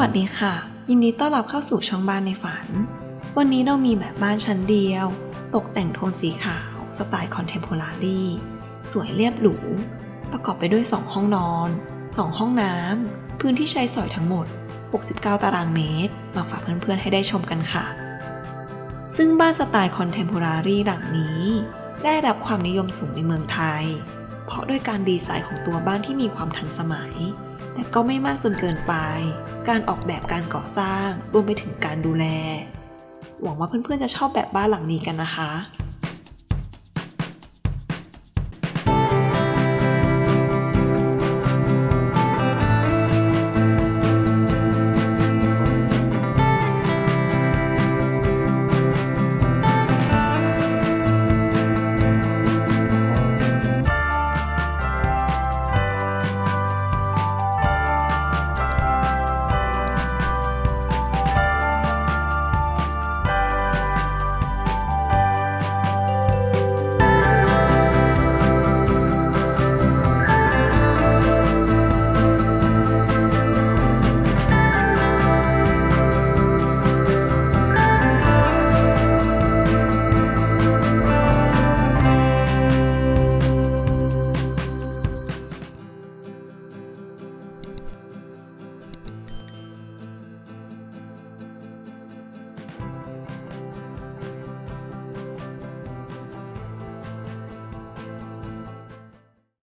วัสดีค่ะ ยินดีต้อนรับเข้าสู่ช่องบ้านในฝัน วันนี้เรามีแบบบ้านชั้นเดียว ตกแต่งโทนสีขาว สไตล์คอนเทมพอรารีสวยเรียบหรู ประกอบไปด้วย 2 ห้องนอน 2 ห้องน้ำ พื้นที่ใช้สอยทั้งหมด 69 ตารางเมตร มาฝากเพื่อนๆให้ได้ชมกันค่ะ ซึ่งบ้านสไตล์คอนเทมพอรารีหลังนี้ ได้รับความนิยมสูงในเมืองไทย เพราะด้วยการดีไซน์ของตัวบ้านที่มีความทันสมัย แต่ก็ไม่มากจนเกินไป การออกแบบการก่อสร้างรวมไปถึงการดูแล หวังว่าเพื่อนๆจะชอบแบบบ้านหลังนี้กันนะคะ